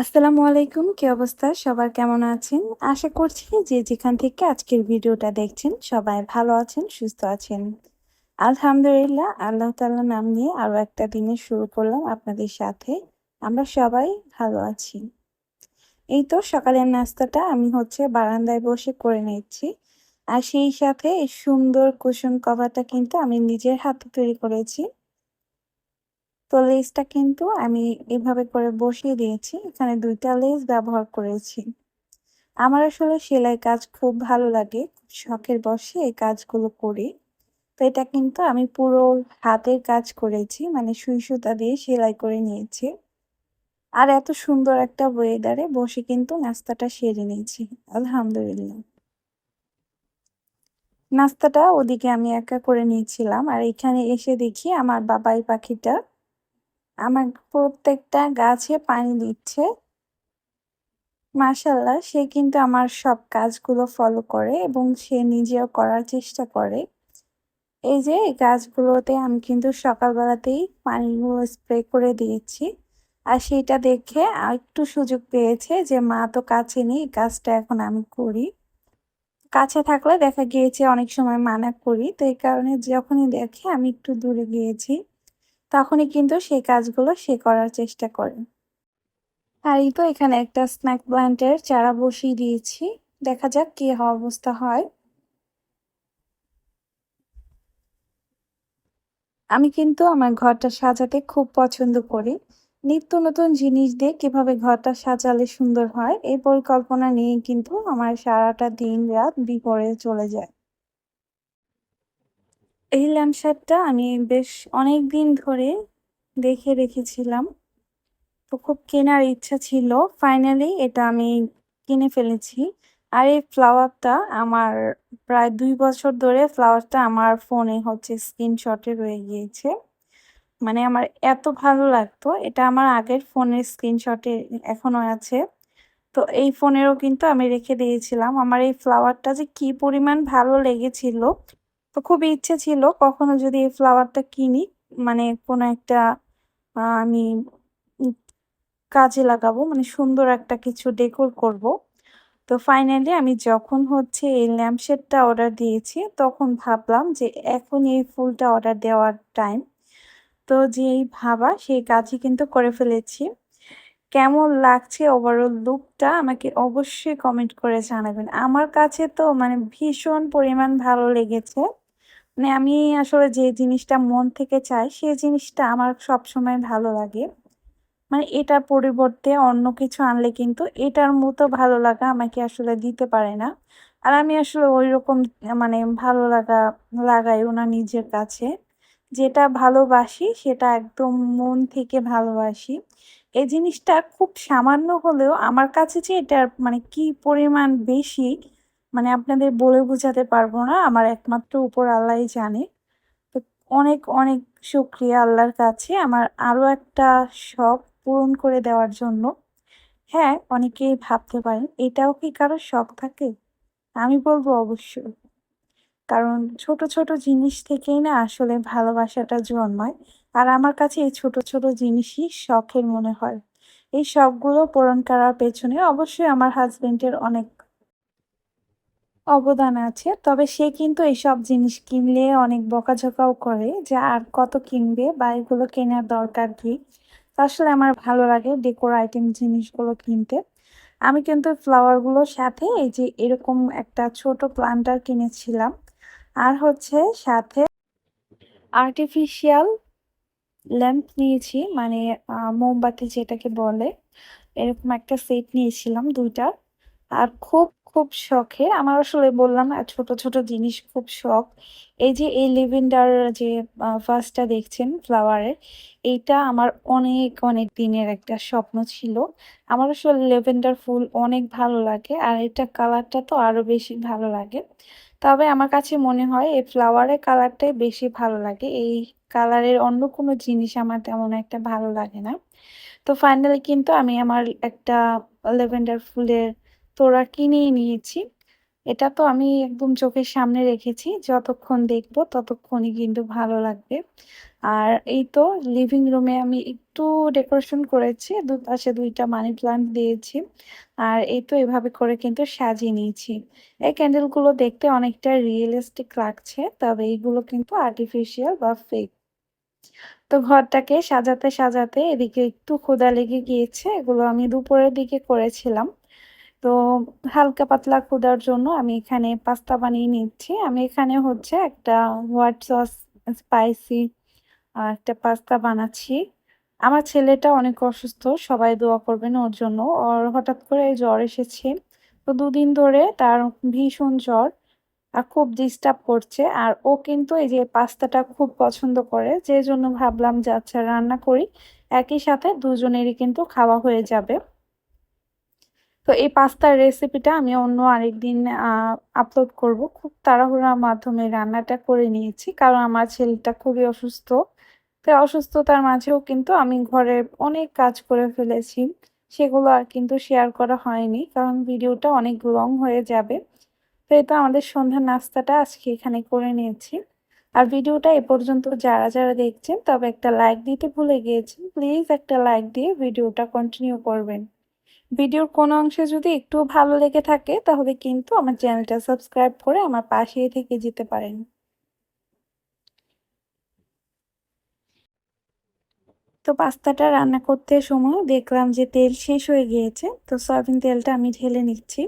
আসসালামু আলাইকুম, কি অবস্থা? সবার কেমন আছেন? আশা করছি যে যেখান থেকে আজকের ভিডিওটা দেখছেন, সবাই ভালো আছেন, সুস্থ আছেন। আলহামদুলিল্লাহ, আল্লাহ তাআলার নাম নিয়ে আরও একটা দিনে শুরু করলাম আপনাদের সাথে। আমরা সবাই ভালো আছি। এই তো সকালের নাস্তাটা আমি হচ্ছে বারান্দায় বসে করে নিচ্ছি। আর সেই সাথে সুন্দর কুসুম কভারটা কিন্তু আমি নিজের হাতে তৈরি করেছি। তো লেসটা কিন্তু আমি এভাবে করে বসিয়ে দিয়েছি। এখানে দুইটা লেস ব্যবহার করেছি। আমার আসলে সেলাই কাজ খুব ভালো লাগে শখের বসে এই কাজগুলো করি। তো এটা কিন্তু আমি পুরো হাতের কাজ করেছি মানে সুই সুতা দিয়ে সেলাই করে নিয়েছি। আর এত সুন্দর একটা ওয়েদারে বসে কিন্তু নাস্তাটা সেরে নিয়েছি, আলহামদুলিল্লাহ। নাস্তাটা ওদিকে আমি একা করে নিয়েছিলাম। আর এখানে এসে দেখি আমার বাবাই পাখিটা আমার প্রত্যেকটা গাছে পানি দিচ্ছে। মাশাল্লাহ সে কিন্তু আমার সব কাজগুলো ফলো করে এবং সে নিজেও করার চেষ্টা করে। এই যে গাছগুলোতে আমি কিন্তু সকালবেলাতেই পানিগুলো স্প্রে করে দিয়েছি। আর সেটা দেখে একটু সুযোগ পেয়েছে যে, মা তো কাছে নেই কাজটা এখন আমি করি। কাছে থাকলে দেখা গিয়েছে অনেক সময় মানা করি। তো এই কারণে যখনই দেখে আমি একটু দূরে গিয়েছি। তখনই কিন্তু সেই কাজগুলো সে করার চেষ্টা করে। আর এই তো এখানে একটা স্ন্যাক প্ল্যান্টের চারা বসিয়ে দিয়েছি। দেখা যাক কি অবস্থা হয়। আমি কিন্তু আমার ঘরটা সাজাতে খুব পছন্দ করি। নিত্য নতুন জিনিস দিয়ে কীভাবে ঘরটা সাজালে সুন্দর হয়, এই পরিকল্পনা নিয়ে কিন্তু আমার সারাটা দিন রাত বিপরে চলে যায়। এই ল্যাম্পশারটা আমি বেশ অনেক দিন ধরে দেখে রেখেছিলাম। তো খুব কেনার ইচ্ছা ছিল। ফাইনালি এটা আমি কিনে ফেলেছি। আর এই ফ্লাওয়ারটা আমার প্রায় দুই বছর ধরে ফ্লাওয়ারটা আমার ফোনে হচ্ছে স্ক্রিনশটে রয়ে গিয়েছে। মানে আমার এত ভালো লাগতো। এটা আমার আগের ফোনের স্ক্রিনশটে এখনও আছে। তো এই ফোনেরও কিন্তু আমি রেখে দিয়েছিলাম। আমার এই ফ্লাওয়ারটা যে কি পরিমাণ ভালো লেগেছিল তো খুব ইচ্ছে ছিল কখনো যদি এই ফ্লাওয়ারটা কিনি মানে কোনো একটা আমি কাজে লাগাবো মানে সুন্দর একটা কিছু ডেকোর করব। তো ফাইনালি আমি যখন হচ্ছে এই ল্যাম্পশেডটা অর্ডার দিয়েছি, তখন ভাবলাম যে এখন এই ফুলটা অর্ডার দেওয়ার টাইম তো যেই ভাবা, সেই কাজই কিন্তু করে ফেলেছি। কেমন লাগছে ওভারঅল লুকটা আমাকে অবশ্যই কমেন্ট করে জানাবেন। আমার কাছে তো মানে ভীষণ পরিমাণ ভালো লেগেছে। মানে আমি আসলে যে জিনিসটা মন থেকে চাই সেই জিনিসটা আমার সব সময় ভালো লাগে। মানে এটার পরিবর্তে অন্য কিছু আনলে কিন্তু এটার মতো ভালো লাগা আমাকে আসলে দিতে পারে না। আর আমি আসলে ওই রকম মানে ভালো লাগা লাগাই ওনার নিজের কাছে। যেটা ভালোবাসি, সেটা একদম মন থেকে ভালোবাসি। এই জিনিসটা খুব সামান্য হলেও আমার কাছে যে এটার মানে কি পরিমাণ বেশি মানে আপনাদের বলে বোঝাতে পারব না, আমার একমাত্র উপর আল্লাহ জানে। তো অনেক অনেক শুক্রিয়া আল্লাহর কাছে। আমার আরও একটা শখ পূরণ করে দেওয়ার জন্য। হ্যাঁ অনেকেই ভাবতে পারেন, এটাও কি কারও শখ থাকে? আমি বলব অবশ্যই। কারণ ছোট ছোট জিনিস থেকেই না আসলে ভালোবাসাটা জন্মায়। আর আমার কাছে এই ছোট ছোট জিনিসই শখের মনে হয়। এই শখগুলো পূরণ করার পেছনে অবশ্যই আমার হাজবেন্ডের অনেক অবদান আছে। তবে সে কিন্তু এইসব জিনিস কিনলে অনেক বকাঝকাও করে যে আর কত কিনবে বা এগুলো কেনার দরকার কি? আসলে আমার ভালো লাগে ডেকোর আইটেম জিনিসগুলো কিনতে। আমি কিন্তু ফ্লাওয়ারগুলোর সাথে এই যে এরকম একটা ছোট প্লান্টার কিনেছিলাম। আর হচ্ছে সাথে আর্টিফিশিয়াল ল্যাম্প নিয়েছি মানে মোমবাতি যেটাকে বলে, এরকম একটা সেট নিয়েছিলাম দুইটা। আর খুব খুব শখে, আমার আসলে বললাম না, ছোট ছোট জিনিস খুব শখ। এই যে, এই লেভেন্ডার যে ফার্স্টটা দেখছেন ফ্লাওয়ারের, এইটা আমার অনেক অনেক দিনের একটা স্বপ্ন ছিল। আমার আসলে লেভেন্ডার ফুল অনেক ভালো লাগে, আর এটা কালারটা তো আরও বেশি ভালো লাগে। তবে আমার কাছে মনে হয়, এই ফ্লাওয়ারের কালারটাই বেশি ভালো লাগে। এই কালারের অন্য কোনো জিনিস আমার তেমন একটা ভালো লাগে না। তো ফাইনালি কিন্তু আমি আমার একটা লেভেন্ডার ফুলের তোড়া কিনেই নিয়েছি। এটা তো আমি একদম চোখের সামনে রেখেছি। যতক্ষণ দেখব ততক্ষণই কিন্তু ভালো লাগবে। আর এই তো লিভিং রুমে আমি একটু ডেকোরেশন করেছি, দুপাশে দুইটা মানি প্লান্ট দিয়েছি। আর এই তো এভাবে করে কিন্তু সাজিয়ে নিয়েছি। এই ক্যান্ডেলগুলো দেখতে অনেকটা রিয়েলিস্টিক লাগছে, তবে এইগুলো কিন্তু আর্টিফিশিয়াল বা ফেক তো ঘরটাকে সাজাতে সাজাতে এদিকে একটু ক্ষুধা লেগে গিয়েছে, এগুলো আমি দুপুরের দিকে করেছিলাম। তো হালকা পাতলা ক্ষুধার জন্য আমি এখানে পাস্তা বানিয়ে নিচ্ছি। আমি এখানে হচ্ছে একটা হোয়াইট সস, স্পাইসি একটা পাস্তা বানাচ্ছি। আমার ছেলেটা অনেক অসুস্থ, সবাই দোয়া করবেন ওর জন্য। ওর হঠাৎ করে জ্বর এসেছে। তো দুদিন ধরে তার ভীষণ জ্বর, আর খুব ডিস্টার্ব করছে। আর ও কিন্তু এই যে পাস্তাটা খুব পছন্দ করে যে জন্য ভাবলাম যে আচ্ছা রান্না করি। একই সাথে দুজনেরই কিন্তু খাওয়া হয়ে যাবে। তো এই পাস্তার রেসিপিটা আমি অন্য আরেকদিন আপলোড করব। খুব তাড়াহুড়ার মাধ্যমে রান্নাটা করে নিয়েছি, কারণ আমার ছেলেটা খুবই অসুস্থ। তো অসুস্থতার মাঝেও কিন্তু আমি ঘরে অনেক কাজ করে ফেলেছি, সেগুলো আর কিন্তু শেয়ার করা হয়নি, কারণ ভিডিওটা অনেক লং হয়ে যাবে। তো এটা আমাদের সন্ধ্যার নাস্তাটা আজকে এখানে করে নিয়েছি। আর ভিডিওটা এ পর্যন্ত যারা যারা দেখছেন, তবে একটা লাইক দিতে ভুলে গিয়েছেন প্লিজ একটা লাইক দিয়ে ভিডিওটা কন্টিনিউ করবেন। ভিডিওর কোনো অংশে যদি একটু ভালো লেগে থাকে, তাহলে কিন্তু আমার চ্যানেলটা সাবস্ক্রাইব করে আমার পাশেই থেকে যেতে পারেন। তো পাস্তাটা রান্না করতে সময় দেখলাম যে তেল শেষ হয়ে গিয়েছে, তো সয়াবিন তেলটা আমি ঢেলে নিচ্ছি।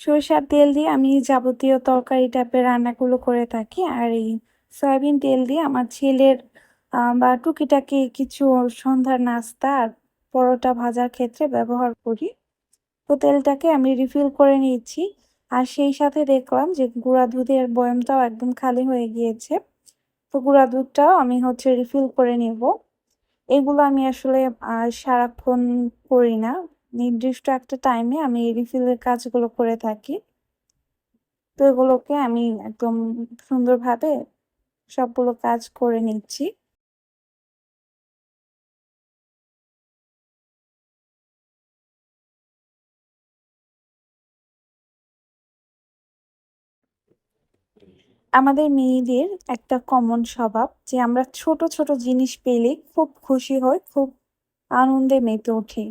সরিষার তেল দিয়ে আমি যাবতীয় তরকারি টাইপের রান্নাগুলো করে থাকি, আর এই সয়াবিন তেল দিয়ে আমার ছেলের বা টুকিটাকি কিছু সন্ধ্যার নাস্তা আর পরোটা ভাজার ক্ষেত্রে ব্যবহার করি। তো তেলটাকে আমি রিফিল করে নিয়েছি। আর সেই সাথে দেখলাম যে গুঁড়া দুধের বয়মটাও একদম খালি হয়ে গিয়েছে। তো গুঁড়া দুধটাও আমি হচ্ছে রিফিল করে নেব। এগুলো আমি আসলে সারাক্ষণ করি না। নির্দিষ্ট একটা টাইমে আমি রিফিলের কাজগুলো করে থাকি। তো এগুলোকে আমি একদম সুন্দরভাবে সবগুলো কাজ করে নিচ্ছি। আমাদের মেয়েদের একটা কমন স্বভাব যে আমরা ছোট ছোট জিনিস পেলে খুব খুশি হই, খুব আনন্দে মেতে উঠি।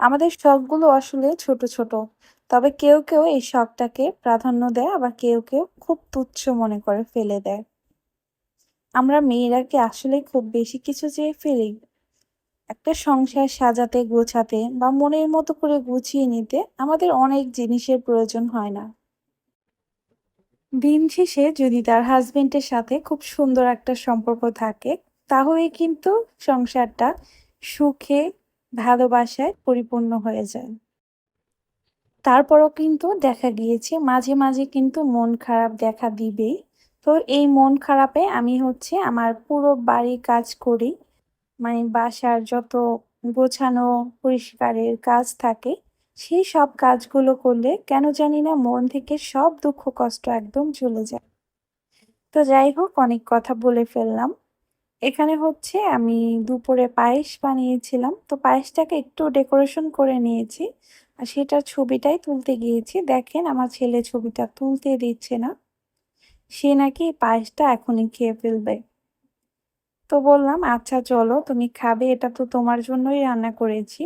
আমাদের শখগুলো আসলে ছোট ছোট। তবে কেউ কেউ এই শখটাকে প্রাধান্য দেয়, আবার কেউ কেউ খুব তুচ্ছ মনে করে ফেলে দেয়। আমরা মেয়েরা কি আসলে খুব বেশি কিছু চেয়ে ফেলি। একটা সংসার সাজাতে, গোছাতে বা মনের মতো করে গুছিয়ে নিতে আমাদের অনেক জিনিসের প্রয়োজন হয় না। দিন শেষে যদি তার হাজবেন্ডের সাথে খুব সুন্দর একটা সম্পর্ক থাকে, তাহলে কিন্তু সংসারটা সুখে, ভালোবাসায় পরিপূর্ণ হয়ে যায়। তারপরও কিন্তু দেখা গিয়েছে, মাঝে মাঝে কিন্তু মন খারাপ দেখা দিবেই। তো এই মন খারাপে আমি হচ্ছে আমার পুরো বাড়ি কাজ করি। মানে বাসার যত গোছানো, পরিষ্কারের কাজ থাকে সেই সব কাজগুলো করলে কেন জানি না মন থেকে সব দুঃখ, কষ্ট একদম চলে যায়। তো যাই হোক, অনেক কথা বলে ফেললাম। এখানে হচ্ছে আমি দুপুরে পায়েস বানিয়েছিলাম। তো পায়েসটাকে একটু ডেকোরেশন করে নিয়েছি আর সেটার ছবিটাই তুলতে গিয়েছি। দেখেন, আমার ছেলে ছবিটা তুলতে দিচ্ছে না। সে নাকি পায়েসটা এখনই খেয়ে ফেলবে। তো বললাম আচ্ছা চলো, তুমি খাবে, এটা তো তোমার জন্যই রান্না করেছি।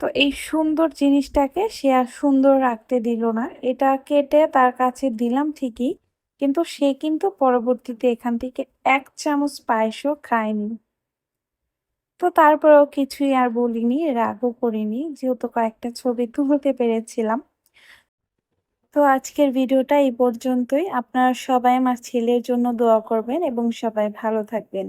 তো এই সুন্দর জিনিসটাকে সে আর সুন্দর রাখতে দিল না। এটা কেটে তার কাছে দিলাম ঠিকই, কিন্তু সে কিন্তু পরবর্তীতে এখান থেকে এক চামচ পায়েসও খায়নি। তো তারপরেও কিছুই আর বলিনি, রাগও করিনি, যেহেতু কয়েকটা ছবি তুলতে পেরেছিলাম। তো আজকের ভিডিওটা এই পর্যন্তই। আপনারা সবাই আমার ছেলের জন্য দোয়া করবেন এবং সবাই ভালো থাকবেন।